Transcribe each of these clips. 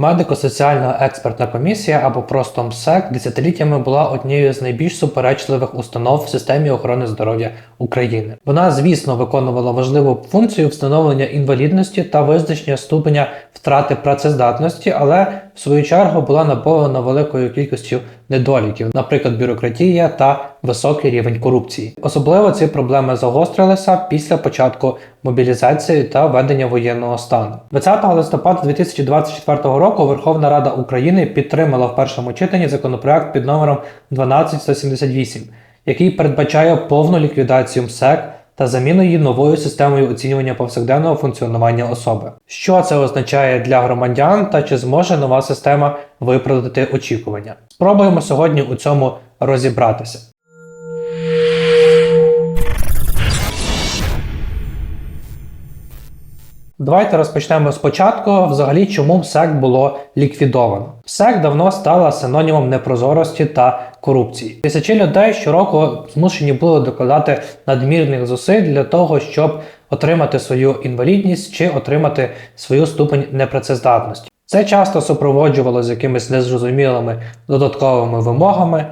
Медико-соціальна експертна комісія або просто МСЕК десятиліттями була однією з найбільш суперечливих установ в системі охорони здоров'я України. Вона, звісно, виконувала важливу функцію встановлення інвалідності та визначення ступеня втрати працездатності, але в свою чергу була наповнена великою кількістю недоліків, наприклад, бюрократія та високий рівень корупції. Особливо ці проблеми загострилися після початку мобілізації та введення воєнного стану. 20 листопада 2024 року Верховна Рада України підтримала в першому читанні законопроект під номером 12178, який передбачає повну ліквідацію МСЕК та заміну її новою системою оцінювання повсякденного функціонування особи. Що це означає для громадян та чи зможе нова система виправдати очікування? Спробуємо сьогодні у цьому розібратися. Давайте розпочнемо спочатку. Взагалі, чому МСЕК було ліквідовано. МСЕК давно стала синонімом непрозорості та корупції. Тисячі людей щороку змушені були докладати надмірних зусиль для того, щоб отримати свою інвалідність чи отримати свою ступень непрацездатності. Це часто супроводжувалося якимись незрозумілими додатковими вимогами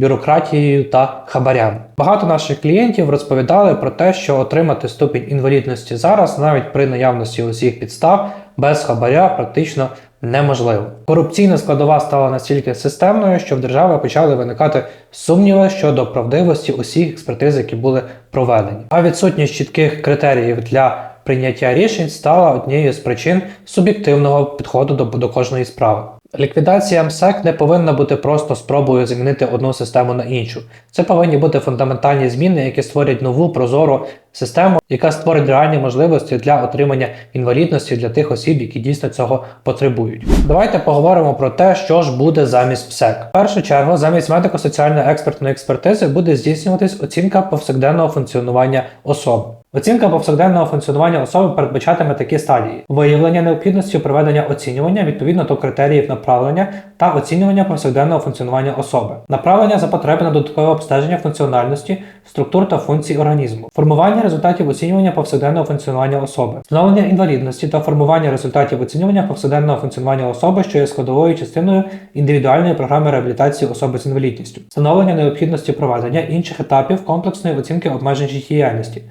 бюрократією та хабарями. Багато наших клієнтів розповідали про те, що отримати ступінь інвалідності зараз, навіть при наявності усіх підстав, без хабаря практично неможливо. Корупційна складова стала настільки системною, що в держави почали виникати сумніви щодо правдивості усіх експертиз, які були проведені. А відсутність чітких критеріїв для прийняття рішень стала однією з причин суб'єктивного підходу до, до кожної справи. Ліквідація МСЕК не повинна бути просто спробою замінити одну систему на іншу. Це повинні бути фундаментальні зміни, які створять нову прозору систему, яка створить реальні можливості для отримання інвалідності для тих осіб, які дійсно цього потребують. Давайте поговоримо про те, що ж буде замість МСЕК. В першу чергу, замість медико-соціальної експертної експертизи буде здійснюватись оцінка повсякденного функціонування особи. Оцінка повсякденного функціонування особи передбачатиме такі стадії: виявлення необхідності проведення оцінювання відповідно до критеріїв направлення та оцінювання повсякденного функціонування особи, направлення за потреби на додаткове обстеження функціональності, структур та функцій організму, формування результатів оцінювання повсякденного функціонування особи, встановлення інвалідності та формування результатів оцінювання повсякденного функціонування особи, що є складовою частиною індивідуальної програми реабілітації особи з інвалідністю, встановлення необхідності проведення інших етапів комплексної оцінки обмежень життєдіяльності,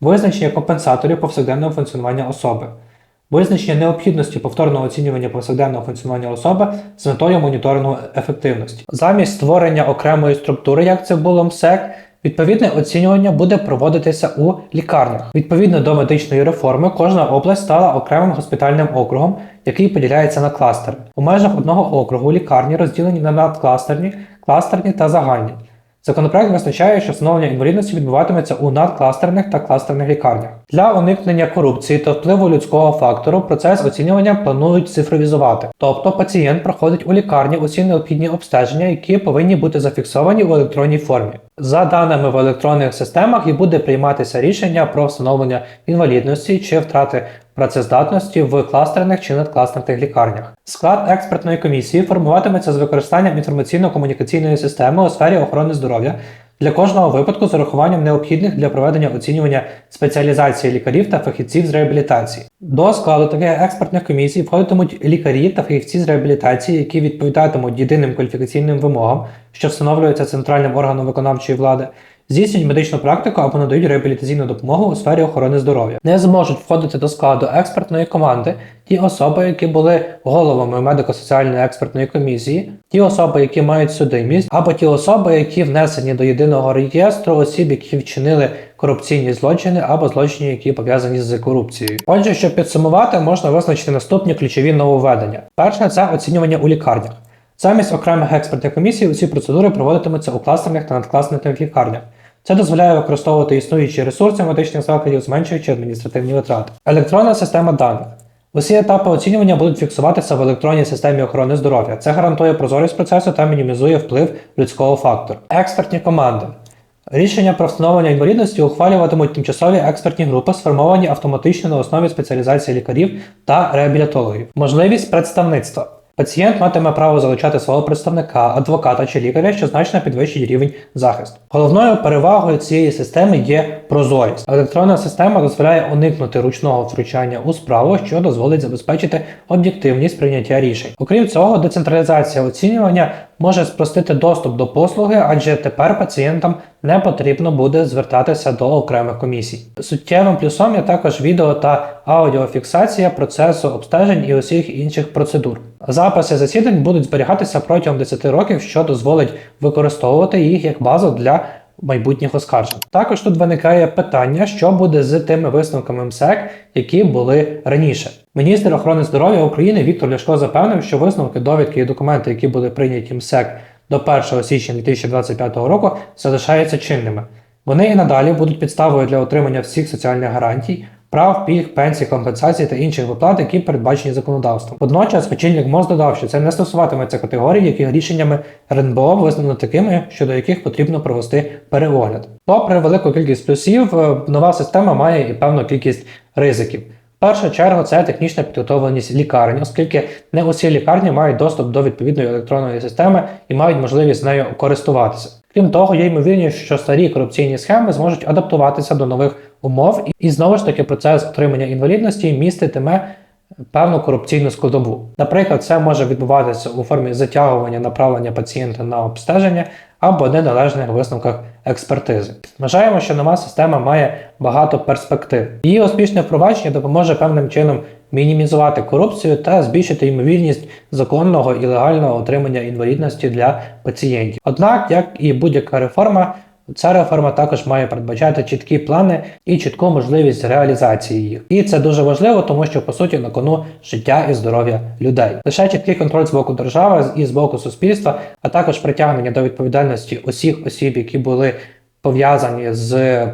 визначення компенсаторів повсякденного функціонування особи. Визначення необхідності повторного оцінювання повсякденного функціонування особи з метою моніторингу ефективності. Замість створення окремої структури, як це було МСЕК, відповідне оцінювання буде проводитися у лікарнях. Відповідно до медичної реформи, кожна область стала окремим госпітальним округом, який поділяється на кластери. У межах одного округу лікарні розділені на надкластерні, кластерні та загальні. Законопроект визначає, що встановлення інвалідності відбуватиметься у надкластерних та кластерних лікарнях. Для уникнення корупції та впливу людського фактору процес оцінювання планують цифровізувати. Тобто пацієнт проходить у лікарні усі необхідні обстеження, які повинні бути зафіксовані в електронній формі. За даними в електронних системах і буде прийматися рішення про встановлення інвалідності чи втрати працездатності в кластерних чи надкластерних лікарнях. Склад експертної комісії формуватиметься з використанням інформаційно-комунікаційної системи у сфері охорони здоров'я для кожного випадку з урахуванням необхідних для проведення оцінювання спеціалізації лікарів та фахівців з реабілітації. До складу таких експертних комісій входитимуть лікарі та фахівці з реабілітації, які відповідатимуть єдиним кваліфікаційним вимогам, що встановлюються центральним органом виконавчої влади, здійснюють медичну практику або надають реабілітаційну допомогу у сфері охорони здоров'я. Не зможуть входити до складу експертної команди ті особи, які були головами медико-соціальної експертної комісії, ті особи, які мають судимість, або ті особи, які внесені до єдиного реєстру осіб, які вчинили корупційні злочини або злочини, які пов'язані з корупцією. Отже, щоб підсумувати, можна визначити наступні ключові нововведення. Перше це оцінювання у лікарнях. Замість окремих експертних комісій усі процедури проводитимуться у кластерних та надкластерних лікарнях. Це дозволяє використовувати існуючі ресурси медичних закладів, зменшуючи адміністративні витрати. Електронна система даних. Усі етапи оцінювання будуть фіксуватися в електронній системі охорони здоров'я. Це гарантує прозорість процесу та мінімізує вплив людського фактору. Експертні команди. Рішення про встановлення інвалідності ухвалюватимуть тимчасові експертні групи, сформовані автоматично на основі спеціалізації лікарів та реабілітологів. Можливість представництва. Пацієнт матиме право залучати свого представника, адвоката чи лікаря, що значно підвищить рівень захисту. Головною перевагою цієї системи є прозорість. Електронна система дозволяє уникнути ручного втручання у справу, що дозволить забезпечити об'єктивність прийняття рішень. Окрім цього, децентралізація оцінювання може спростити доступ до послуги, адже тепер пацієнтам не потрібно буде звертатися до окремих комісій. Суттєвим плюсом є також відео та аудіофіксація процесу обстежень і усіх інших процедур. Записи засідань будуть зберігатися протягом 10 років, що дозволить використовувати їх як базу для майбутніх оскаржень. Також тут виникає питання, що буде з тими висновками МСЕК, які були раніше. Міністр охорони здоров'я України Віктор Ляшко запевнив, що висновки, довідки і документи, які були прийняті МСЕК до 1 січня 2025 року, залишаються чинними. Вони і надалі будуть підставою для отримання всіх соціальних гарантій, прав, пільг, пенсій, компенсацій та інших виплат, які передбачені законодавством. Водночас очільник МОЗ додав, що це не стосуватиметься категорій, яких рішеннями РНБО визнано такими, щодо яких потрібно провести переогляд. Попри велику кількість плюсів, е, нова система має і певну кількість ризиків. В першу чергу це технічна підготовленість лікарень, оскільки не усі лікарні мають доступ до відповідної електронної системи і мають можливість нею користуватися. Крім того, є ймовірність, що старі корупційні схеми зможуть адаптуватися до нових умов, і знову ж таки процес отримання інвалідності міститиме певну корупційну складову. Наприклад, це може відбуватися у формі затягування направлення пацієнта на обстеження або неналежних висновках експертизи. Вважаємо, що нова система має багато перспектив. Її успішне впровадження допоможе певним чином мінімізувати корупцію та збільшити ймовірність законного і легального отримання інвалідності для пацієнтів. Однак, як і будь-яка реформа, Ця реформа також має передбачати чіткі плани і чітку можливість реалізації їх. І це дуже важливо, тому що по суті на кону життя і здоров'я людей. Лише чіткий контроль з боку держави і з боку суспільства, а також притягнення до відповідальності усіх осіб, які були пов'язані з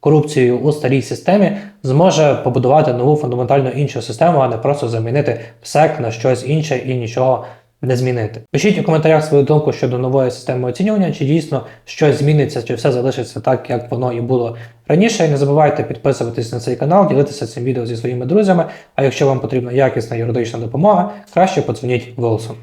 корупцією у старій системі, зможе побудувати нову фундаментально іншу систему, а не просто замінити ПСЕК на щось інше і нічого не змінити. Пишіть у коментарях свою думку щодо нової системи оцінювання, чи дійсно щось зміниться, чи все залишиться так, як воно і було раніше. Не забувайте підписуватись на цей канал, ділитися цим відео зі своїми друзями. А якщо вам потрібна якісна юридична допомога, краще подзвоніть Волсу.